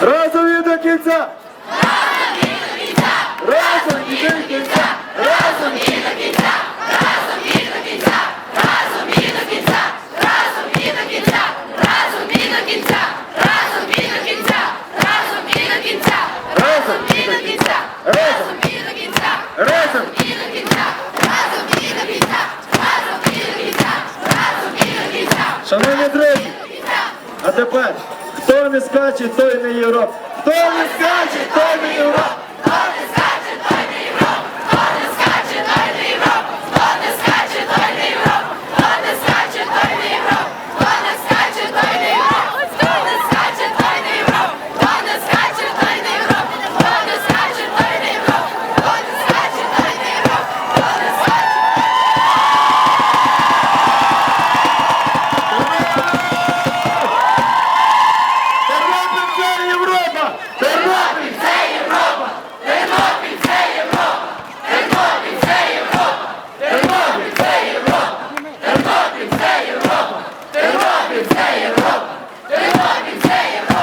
Разові до кінця! Разом кінця! Разом кінця! Разом кінця! Разом кінця! Разом кінця! Разом кінця! Разом кінця! Разом до кінця! Разом і до кінця! Кінця! Разом і до кінця! Разом і до кінця! Разом і до кінця! Шановні друзі! А тепер Хто не скаче, той не європ. Хто не скаче, той не європ.